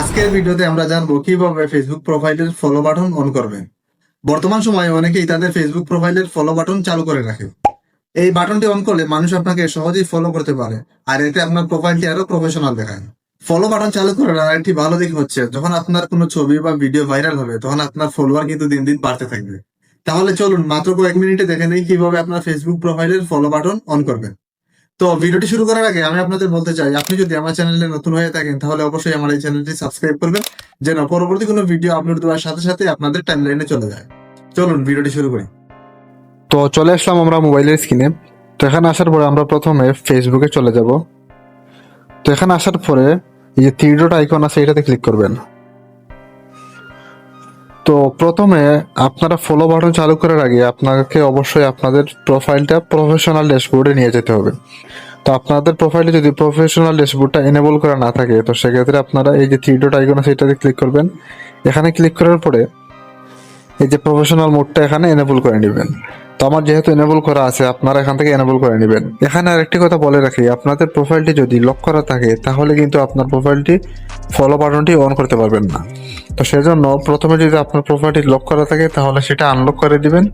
আজকের ভিডিওতে আমরা জানব কীভাবে ফেসবুক প্রোফাইলের ফলো বাটন অন করবেন। বর্তমান সময়ে অনেকেই তাদের ফেসবুক প্রোফাইলের ফলো বাটন চালু করে রাখে। এই বাটনটি অন করলে মানুষ আপনাকে সহজেই ফলো করতে পারে, আর এতে আপনার প্রোফাইলটি আরও প্রফেশনাল দেখায়। ফলো বাটন চালু করার আরেকটি ভালো দিক হচ্ছে, যখন আপনার কোনো ছবি বা ভিডিও ভাইরাল হবে, তখন আপনার ফলোয়ার কিন্তু দিন দিন বাড়তে থাকবে। তাহলে চলুন মাত্র কয়েক মিনিটে দেখে নেই কীভাবে আপনার ফেসবুক প্রোফাইলের ফলো বাটন অন করবেন। তো ভিডিওটি শুরু করার আগে আমি আপনাদের বলতে চাই, আপনি যদি আমার চ্যানেলে নতুন হয়ে থাকেন, তাহলে অবশ্যই আমার এই চ্যানেলটি সাবস্ক্রাইব করবেন, যেন পরবর্তী কোনো ভিডিও আপলোড দেওয়ার সাথে সাথে আপনাদের টাইমলাইনে চলে যায়। চলুন, ভিডিওটি শুরু করি। তো চলে আসলাম আমরা মোবাইলের স্ক্রিনে তো এখানে আসার পরে আমরা প্রথমে ফেসবুকে চলে যাব। তো এখানে আসার পরে এই যে থ্রি ডট আইকন আছে, এটাতে ক্লিক করবেন। তো প্রথমে আপনারা ফলো বাটন চালু করার আগে আপনাকে অবশ্যই আপনাদের প্রোফাইলটা প্রফেশনাল ড্যাশবোর্ডে নিয়ে যেতে হবে। তো আপনাদের প্রোফাইলে যদি প্রফেশনাল ড্যাশবোর্ডটা এনেবল করা না থাকে, তো সেক্ষেত্রে আপনারা এই যে থ্রি ডট আইকন আছে, এটাতে ক্লিক করবেন। এখানে ক্লিক করার পরে এই যে প্রফেশনাল মোডটা এখানে এনেবল করে নেবেন। তো আমার যেহেতু এনেবল করা আছে, আপনারা এখান থেকে এনেবল করে নেবেন। এখানে আরেকটি কথা বলে রাখি, আপনাদের প্রোফাইলটি যদি লক করা থাকে, তাহলে কিন্তু আপনার প্রোফাইলটি ফলো বাটনটি অন করতে পারবেন না। তো সেজন্য প্রথমে যদি আপনার প্রোফাইলটি লক করা থাকে, তাহলে সেটা আনলক করে দিবেন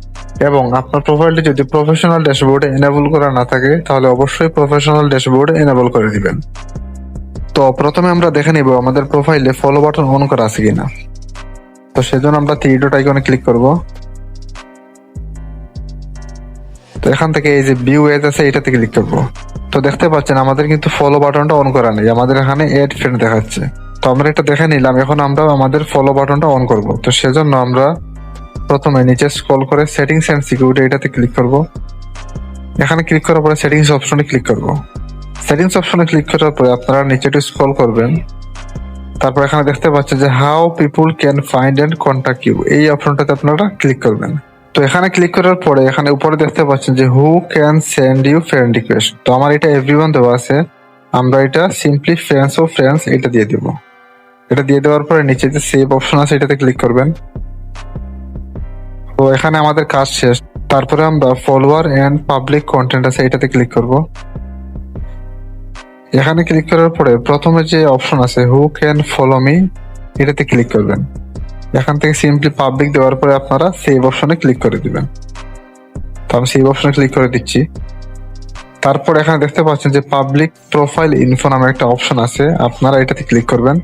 এবং আপনার প্রোফাইলটি যদি প্রফেশনাল ড্যাশবোর্ডে এনেবল করা না থাকে, তাহলে অবশ্যই প্রফেশনাল ড্যাশবোর্ডে এনেবল করে দিবেন। তো প্রথমে আমরা দেখে নিব আমাদের প্রোফাইলে ফলো বাটন অন করা আছে কিনা। তো সেজন্য আমরা থ্রি ডট আইকনে ক্লিক করব। তো এখান থেকে এই যে ভিউ এজ আছে, এটাতে ক্লিক করব। তো দেখতে পাচ্ছেন আমাদের কিন্তু ফলো বাটনটা অন করা নেই, আমাদের এখানে এড ফ্রেন্ড দেখাচ্ছে। তো আমরা এটা দেখে নিলাম। এখন আমরা আমাদের ফলো বাটনটা অন করব। তো সেজন্য আমরা প্রথমে নিচে স্ক্রল করে সেটিংস এন্ড সিকিউরিটি এটাতে ক্লিক করব। এখানে ক্লিক করার পরে সেটিংস অপশনে ক্লিক করব। সেটিংস অপশনে ক্লিক করার পরে আপনারা নিচে একটু স্ক্রল করবেন। তারপর এখানে দেখতে পাচ্ছেন যে how people can find and contact you এই অপশনটাতে আপনারা ক্লিক করবেন। তো এখানে ক্লিক করার পরে এখানে উপরে দেখতে পাচ্ছেন যে who can send you friend request তো আমার এটা এভরিওয়ান দেওয়া আছে। আমরা এটা সিম্পলি ফ্রেন্ডস ও ফ্রেন্ডস এটা দিয়ে দিব। এটা দিয়ে দেওয়ার পরে নিচে যে সেভ অপশন আছে, এটাতে ক্লিক করবেন। তো এখানে আমাদের কাজ শেষ। তারপরে আমরা ফলোয়ার এন্ড পাবলিক কন্টেন্ট আছে, এটাতে ক্লিক করব। এখানে ক্লিক করার পরে প্রথমে যে অপশন আছে হু ক্যান ফলো মি এটাতে ক্লিক করবেন। এখান থেকে সিম্পলি পাবলিক দেওয়ার পরে আপনারা সেভ অপশনে ক্লিক করে দিবেন। তো আমি সেভ অপশনে ক্লিক করে দিচ্ছি। তারপর এখানে দেখতে পাচ্ছেন যে পাবলিক প্রোফাইল ইনফো নামে একটা অপশন আছে, আপনারা এটাতে ক্লিক করবেন।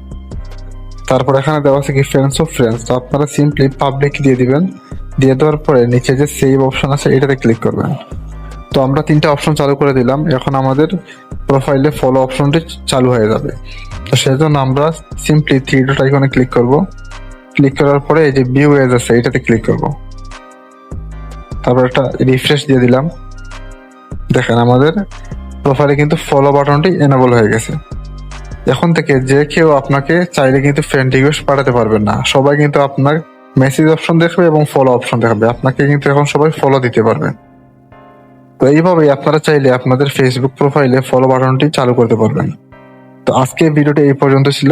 তারপর এখানে দেওয়া আছে কি ফ্রেন্ডস অফ ফ্রেন্ডস তো আপনারা সিম্পলি পাবলিক দিয়ে দিবেন। দিয়ে দেওয়ার পরে নিচে যে সেভ অপশন আছে, এটাতে ক্লিক করবেন। তো আমরা তিনটা অপশন চালু করে দিলাম। এখন আমাদের প্রোফাইলে ফলো অপশনটি চালু হয়ে যাবে। তো সেজন্য আমরা সিম্পলি থ্রি ডট আইকনে ক্লিক করব। ক্লিক করার পরে এই যে ভিউ এজ আছে, এটাতে ক্লিক করব। তারপর একটা রিফ্রেশ দিয়ে দিলাম। দেখেন আমাদের প্রোফাইলে কিন্তু ফলো বাটনটি এনেবল হয়ে গেছে। এখন থেকে যে কেউ আপনাকে চাইলে কিন্তু ফ্রেন্ড রিকোয়েস্ট পাঠাতে পারবেন না। সবাই কিন্তু আপনার মেসেজ অপশন দেখবে এবং ফলো অপশন দেখাবে। আপনাকে কিন্তু এখন সবাই ফলো দিতে পারবে। তো এইভাবেই আপনারা চাইলে আপনাদের ফেসবুক প্রোফাইলে ফলো বাটনটি চালু করতে পারবেন। তো আজকে ভিডিওটি এই পর্যন্ত ছিল।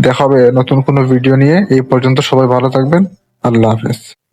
দেখা হবে নতুন কোনো ভিডিও নিয়ে। এই পর্যন্ত সবাই ভালো থাকবেন। আল্লাহ হাফেজ।